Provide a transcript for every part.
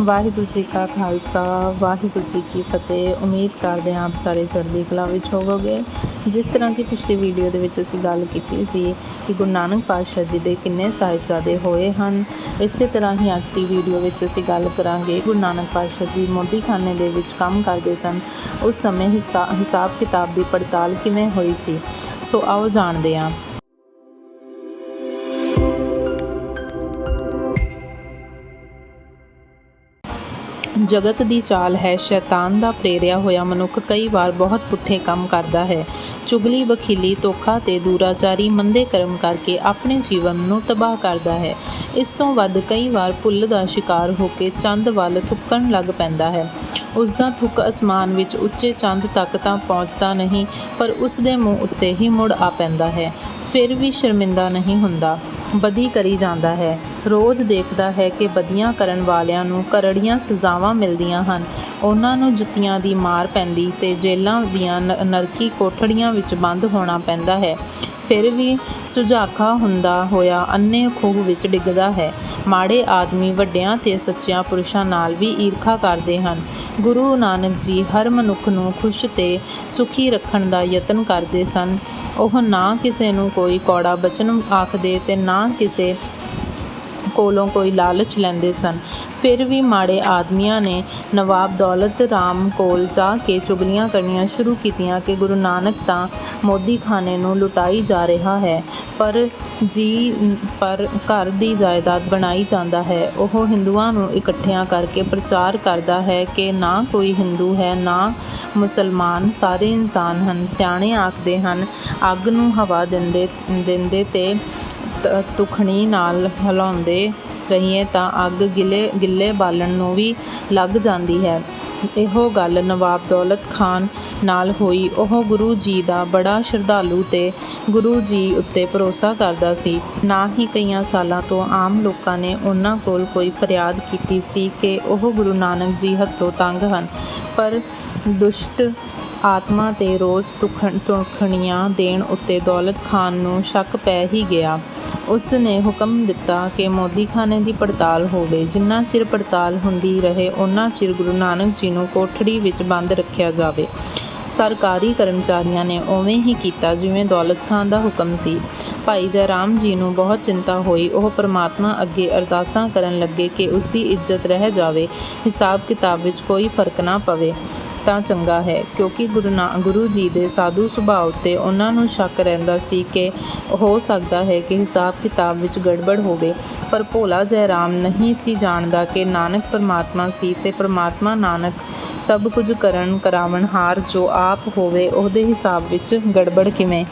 ਵਾਹਿਗੁਰੂ ਜੀ ਕਾ ਖਾਲਸਾ, ਵਾਹਿਗੁਰੂ ਜੀ ਕੀ ਫਤਿਹ। ਉਮੀਦ ਕਰਦੇ ਹਾਂ ਆਪ ਸਾਰੇ ਚੜ੍ਹਦੀ ਕਲਾ ਵਿੱਚ ਹੋਵੋਗੇ। ਜਿਸ ਤਰ੍ਹਾਂ ਕਿ ਪਿਛਲੀ ਵੀਡੀਓ ਦੇ ਵਿੱਚ ਅਸੀਂ ਗੱਲ ਕੀਤੀ ਸੀ ਕਿ ਗੁਰੂ ਨਾਨਕ ਪਾਤਸ਼ਾਹ ਜੀ ਦੇ ਕਿੰਨੇ ਸਾਹਿਬਜ਼ਾਦੇ ਹੋਏ ਹਨ। ਇਸੇ ਤਰ੍ਹਾਂ ਹੀ ਅੱਜ ਦੀ ਵੀਡੀਓ ਵਿੱਚ ਅਸੀਂ ਗੱਲ ਕਰਾਂਗੇ, ਗੁਰੂ ਨਾਨਕ ਪਾਤਸ਼ਾਹ ਜੀ ਮੋਦੀਖਾਨੇ ਦੇ ਵਿੱਚ ਕੰਮ ਕਰਦੇ ਸਨ। ਉਸ ਸਮੇਂ ਹਿਸਾ- ਹਿਸਾਬ ਕਿਤਾਬ ਦੀ ਪੜਤਾਲ ਕਿਵੇਂ ਹੋਈ ਸੀ? ਸੋ ਆਓ ਜਾਣਦੇ ਹਾਂ। ਜਗਤ ਦੀ ਚਾਲ ਹੈ, ਸ਼ੈਤਾਨ ਦਾ ਪ੍ਰੇਰਿਆ ਹੋਇਆ ਮਨੁੱਖ ਕਈ ਵਾਰ ਬਹੁਤ ਪੁੱਠੇ ਕੰਮ ਕਰਦਾ ਹੈ। ਚੁਗਲੀ ਬਖੀਲੀ ਧੋਖਾ ਤੇ ਦੂਰਾਚਾਰੀ ਮੰਦੇ ਕਰਮ ਕਰਕੇ ਆਪਣੇ ਜੀਵਨ ਨੂੰ ਤਬਾਹ ਕਰਦਾ ਹੈ। ਇਸ ਤੋਂ ਵੱਧ ਕਈ ਵਾਰ ਭੁੱਲ ਦਾ ਸ਼ਿਕਾਰ ਹੋ ਕੇ ਚੰਦ ਵੱਲ ਥੁੱਕਣ ਲੱਗ ਪੈਂਦਾ ਹੈ। ਉਸ ਦਾ ਥੁੱਕ ਅਸਮਾਨ ਵਿੱਚ ਉੱਚੇ ਚੰਦ ਤੱਕ ਤਾਂ ਪਹੁੰਚਦਾ ਨਹੀਂ, ਪਰ ਉਸ ਦੇ ਮੂੰਹ ਉੱਤੇ ਹੀ ਮੁੜ ਆ ਪੈਂਦਾ ਹੈ। ਫਿਰ ਵੀ ਸ਼ਰਮਿੰਦਾ ਨਹੀਂ ਹੁੰਦਾ। ਬਦੀ ਕਰੀ ਜਾਂਦਾ ਹੈ। ਰੋਜ਼ ਦੇਖਦਾ ਹੈ ਕਿ ਬਦੀਆਂ ਕਰਨ ਵਾਲਿਆਂ ਨੂੰ ਕਰੜੀਆਂ ਸਜ਼ਾਵਾਂ ਮਿਲਦੀਆਂ ਹਨ। ਉਹਨਾਂ ਨੂੰ ਜੁੱਤੀਆਂ ਦੀ ਮਾਰ ਪੈਂਦੀ ਤੇ ਜੇਲ੍ਹਾਂ ਦੀਆਂ ਨ- ਨਰਕੀ ਕੋਠੜੀਆਂ ਵਿੱਚ ਬੰਦ ਹੋਣਾ ਪੈਂਦਾ ਹੈ। ਫਿਰ ਵੀ ਸੁਝਾਖਾ ਹੁੰਦਾ ਹੋਇਆ ਅੰਨੇ ਖੂਹ ਵਿੱਚ ਡਿੱਗਦਾ ਹੈ। ਮਾੜੇ ਆਦਮੀ ਵੱਡਿਆਂ ਤੇ ਸੱਚਿਆਂ ਪੁਰਸ਼ਾਂ ਨਾਲ ਵੀ ਈਰਖਾ ਕਰਦੇ ਹਨ। ਗੁਰੂ ਨਾਨਕ ਜੀ ਹਰ ਮਨੁੱਖ ਨੂੰ ਖੁਸ਼ ਤੇ ਸੁਖੀ ਰੱਖਣ ਦਾ ਯਤਨ ਕਰਦੇ ਸਨ। ਉਹ ਨਾ ਕਿਸੇ ਨੂੰ ਕੋਈ ਕੌੜਾ ਬਚਨ ਆਖਦੇ ਤੇ ਨਾ ਕਿਸੇ ਕੋਲੋਂ ਕੋਈ ਲਾਲਚ ਲੈਂਦੇ ਸਨ। ਫਿਰ ਵੀ ਮਾੜੇ ਆਦਮੀਆਂ ਨੇ ਨਵਾਬ ਦੌਲਤ ਰਾਮ ਕੋਲ ਜਾ ਕੇ ਚੁਗਲੀਆਂ ਕਰਨੀਆਂ ਸ਼ੁਰੂ ਕੀਤੀਆਂ ਕਿ ਗੁਰੂ ਨਾਨਕ ਤਾਂ ਮੋਦੀ ਖਾਨੇ ਨੂੰ ਲੁਟਾਈ ਜਾ ਰਿਹਾ ਹੈ, ਪਰ ਜੀ, ਪਰ ਘਰ ਦੀ ਜਾਇਦਾਦ ਬਣਾਈ ਜਾਂਦਾ ਹੈ। ਉਹ ਹਿੰਦੂਆਂ ਨੂੰ ਇਕੱਠਿਆਂ ਕਰਕੇ ਪ੍ਰਚਾਰ ਕਰਦਾ ਹੈ ਕਿ ਨਾ ਕੋਈ ਹਿੰਦੂ ਹੈ, ਨਾ ਮੁਸਲਮਾਨ, ਸਾਰੇ ਇਨਸਾਨ ਹਨ। ਸਿਆਣੇ ਆਖਦੇ ਹਨ, ਅੱਗ ਨੂੰ ਹਵਾ ਦਿੰਦੇ ਦਿੰਦੇ ਤੇ ਤੁਖਣੀ ਨਾਲ ਹਿਲਾਉਂਦੇ ਰਹੀਏ ਤਾਂ ਅੱਗ ਗਿੱਲੇ ਗਿੱਲੇ ਬਾਲਣ ਨੂੰ ਵੀ ਲੱਗ ਜਾਂਦੀ ਹੈ। ਇਹੋ ਗੱਲ ਨਵਾਬ ਦੌਲਤ ਖਾਨ ਨਾਲ ਹੋਈ। ਉਹ ਗੁਰੂ ਜੀ ਦਾ ਬੜਾ ਸ਼ਰਧਾਲੂ ਤੇ ਗੁਰੂ ਜੀ ਉੱਤੇ ਭਰੋਸਾ ਕਰਦਾ ਸੀ। ਨਾ ਹੀ ਕਈਆਂ ਸਾਲਾਂ ਤੋਂ ਆਮ ਲੋਕਾਂ ਨੇ ਉਹਨਾਂ ਕੋਲ ਕੋਈ ਫਰਿਆਦ ਕੀਤੀ ਸੀ ਕਿ ਉਹ ਗੁਰੂ ਨਾਨਕ ਜੀ ਹੱਥੋਂ ਤੰਗ ਹਨ। ਪਰ ਦੁਸ਼ਟ ਆਤਮਾ ਤੇ ਰੋਜ਼ ਤੁਖਣ ਤੁਖਣੀਆਂ ਦੇਣ ਉੱਤੇ ਦੌਲਤ ਖਾਨ ਨੂੰ ਸ਼ੱਕ ਪੈ ਹੀ ਗਿਆ। ਉਸ ਨੇ ਹੁਕਮ ਦਿੱਤਾ ਕਿ ਮੋਦੀਖਾਨੇ ਦੀ ਪੜਤਾਲ ਹੋਵੇ। ਜਿੰਨਾ ਚਿਰ ਪੜਤਾਲ ਹੁੰਦੀ ਰਹੇ ਉਹਨਾਂ ਚਿਰ ਗੁਰੂ ਨਾਨਕ ਜੀ ਨੂੰ ਕੋਠੜੀ ਵਿੱਚ ਬੰਦ ਰੱਖਿਆ ਜਾਵੇ। ਸਰਕਾਰੀ ਕਰਮਚਾਰੀਆਂ ਨੇ ਉਵੇਂ ਹੀ ਕੀਤਾ ਜਿਵੇਂ ਦੌਲਤ ਖਾਨ ਦਾ ਹੁਕਮ ਸੀ। ਭਾਈ ਜੈਰਾਮ ਜੀ ਨੂੰ ਬਹੁਤ ਚਿੰਤਾ ਹੋਈ। ਉਹ ਪਰਮਾਤਮਾ ਅੱਗੇ ਅਰਦਾਸਾਂ ਕਰਨ ਲੱਗੇ ਕਿ ਉਸ ਦੀ ਇੱਜ਼ਤ ਰਹਿ ਜਾਵੇ। ਹਿਸਾਬ ਕਿਤਾਬ ਵਿੱਚ ਕੋਈ ਫ਼ਰਕ ਨਾ ਪਵੇ। ਤਾਂ ਚੰਗਾ ਹੈ, ਕਿਉਂਕਿ ਗੁਰੂ ਨਾ, ਗੁਰੂ ਜੀ ਦੇ ਸਾਧੂ ਸੁਭਾਅ ਉੱਤੇ ਉਹਨਾਂ ਨੂੰ ਸ਼ੱਕ ਰਹਿੰਦਾ ਸੀ ਕਿ ਹੋ ਸਕਦਾ ਹੈ ਕਿ ਹਿਸਾਬ ਕਿਤਾਬ ਵਿੱਚ ਗੜਬੜ ਹੋਵੇ। ਪਰ ਭੋਲਾ ਜੈਰਾਮ ਨਹੀਂ ਸੀ ਜਾਣਦਾ ਕਿ ਨਾਨਕ ਪਰਮਾਤਮਾ ਸੀ ਤੇ ਪਰਮਾਤਮਾ ਨਾਨਕ ਸਭ ਕੁਝ ਕਰਨ ਕਰਾਵਣਹਾਰ ਜੋ ਆਪ ਹੋਵੇ, ਉਹਦੇ ਹਿਸਾਬ ਵਿੱਚ ਗੜਬੜ ਕਿਵੇਂ?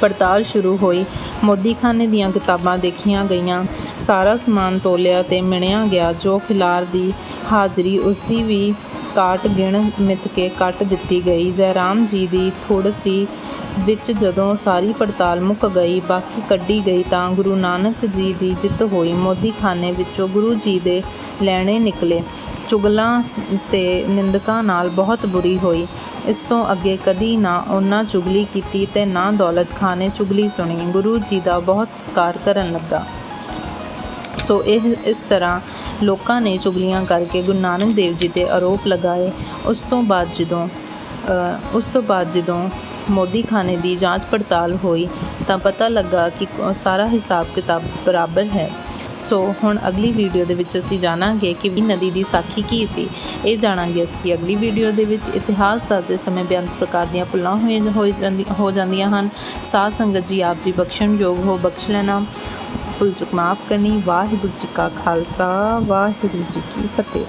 ਪੜਤਾਲ ਸ਼ੁਰੂ ਹੋਈ। ਮੋਦੀਖਾਨੇ ਦੀਆਂ ਕਿਤਾਬਾਂ ਦੇਖੀਆਂ ਗਈਆਂ। ਸਾਰਾ ਸਮਾਨ ਤੋਲਿਆ ਤੇ ਮਿਣਿਆ ਗਿਆ, ਜੋ ਖਿਲਾਰ ਦੀ ਹਾਜ਼ਰੀ ਉਸ ਦੀ ਵੀ ਕਾਟ ਗਿਣ ਮਿੱਥ ਕੇ ਕੱਟ ਦਿੱਤੀ ਗਈ। ਜੈਰਾਮ ਜੀ ਦੀ ਥੁੜ ਸੀ ਵਿੱਚ ਜਦੋਂ ਸਾਰੀ ਪੜਤਾਲ ਮੁੱਕ ਗਈ, ਬਾਕੀ ਕੱਢੀ ਗਈ ਤਾਂ ਗੁਰੂ ਨਾਨਕ ਜੀ ਦੀ ਜਿੱਤ ਹੋਈ। ਮੋਦੀਖਾਨੇ ਵਿੱਚੋਂ ਗੁਰੂ ਜੀ ਦੇ ਲੈਣੇ ਨਿਕਲੇ। ਚੁਗਲਾਂ ਤੇ ਨਿੰਦਕਾਂ ਨਾਲ ਬਹੁਤ ਬੁਰੀ ਹੋਈ। ਇਸ ਤੋਂ ਅੱਗੇ ਕਦੀ ਨਾ ਉਹਨਾਂ ਚੁਗਲੀ ਕੀਤੀ ਤੇ ਨਾ ਦੌਲਤ ਖਾਨ ਨੇ ਚੁਗਲੀ ਸੁਣੀ। ਗੁਰੂ ਜੀ ਦਾ ਬਹੁਤ ਸਤਿਕਾਰ ਕਰਨ ਲੱਗਾ। ਸੋ ਇਹ ਇਸ ਤਰ੍ਹਾਂ ਲੋਕਾਂ ਨੇ ਚੁਗਲੀਆਂ ਕਰਕੇ ਗੁਰੂ ਨਾਨਕ ਦੇਵ ਜੀ ਤੇ ਆਰੋਪ ਲਗਾਏ। ਉਸ ਤੋਂ ਬਾਅਦ ਜਦੋਂ ਉਸ ਤੋਂ ਬਾਅਦ ਜਦੋਂ ਮੋਦੀਖਾਨੇ ਦੀ ਜਾਂਚ ਪੜਤਾਲ ਹੋਈ, ਤਾਂ ਪਤਾ ਲੱਗਾ ਕਿ ਸਾਰਾ ਹਿਸਾਬ ਕਿਤਾਬ ਬਰਾਬਰ ਹੈ। ਸੋ ਹੁਣ ਅਗਲੀ ਵੀਡੀਓ ਦੇ ਵਿੱਚ ਅਸੀਂ ਜਾਣਾਂਗੇ ਕਿ ਵੀ ਨਦੀ ਦੀ ਸਾਖੀ ਕੀ ਸੀ। ਇਹ ਜਾਣਾਂਗੇ ਅਸੀਂ ਅਗਲੀ ਵੀਡੀਓ ਦੇ ਵਿੱਚ। ਇਤਿਹਾਸ ਦੱਸਦੇ ਸਮੇਂ ਬੇਅੰਤ ਪ੍ਰਕਾਰ ਦੀਆਂ ਭੁੱਲਾਂ ਹੋਈ ਜਾਂਦੀ ਹੋ ਜਾਂਦੀਆਂ ਹਨ। ਸਾਧ ਸੰਗਤ ਜੀ ਆਪ ਜੀ ਬਖਸ਼ਣਯੋਗ ਹੋ, ਬਖਸ਼ ਲੈਣਾ। ਭੁੱਲ ਚੁੱਕ ਮਾਫ ਕਰਨੀ ਵਾਹਿਗੁਰੂ ਜੀ ਕਾ ਖਾਲਸਾ ਵਾਹਿਗੁਰੂ ਜੀ ਕੀ ਫਤਿਹ।